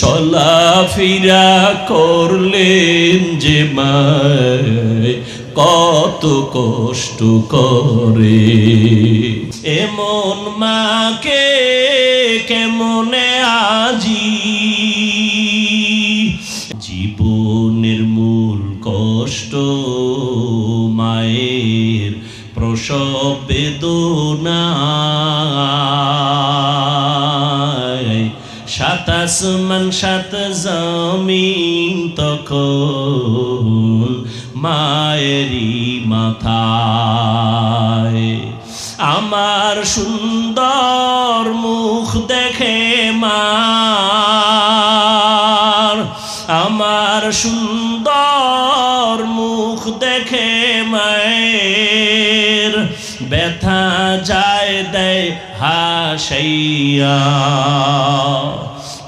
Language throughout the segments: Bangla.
চলাফেরা করলেন যে মায়, কত কষ্ট করে। এমন মাকে কেমনে আজি? জীবনের মূল কষ্ট মায়ের প্রসব বেদনায় সাত আসমান সাত জমিন তখন মায়েরই মাথায়। আমার সুন্দর মুখ দেখে মার। আমার সুন্দর মুখ দেখে মায়ের। ব্যথা যায় দেয় হাসাইয়া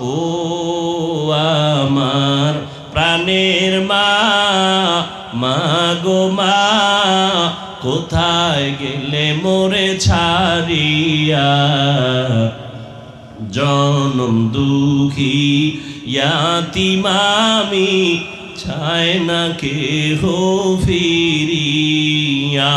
ও আমার প্রাণের মা। মা গো মা, কোথায় গেলে মোরে ছাড়িয়া? জনম দুঃখী ইয়াতিমামি, চায় না কে হো ফিরিয়া।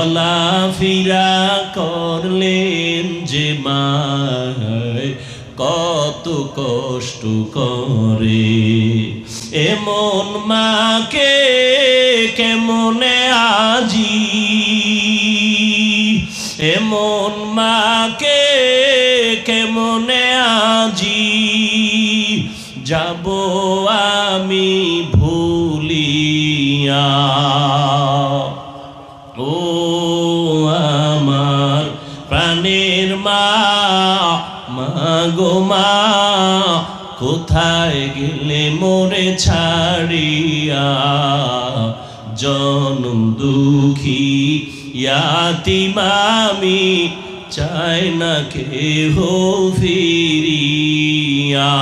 চলাফেরা করলেন যে মায় কত কষ্ট করে। এমন মাকে কেমনে আজি? এমন মাকে কেমনে আজি? যাব আমি ভুলিয়া। মা মা গো মা, কোথায় গেলে মোরে ছাড়িয়া? জনম দুঃখী, ইয়াতিমামি, চায় না কে হো ফিরিয়া।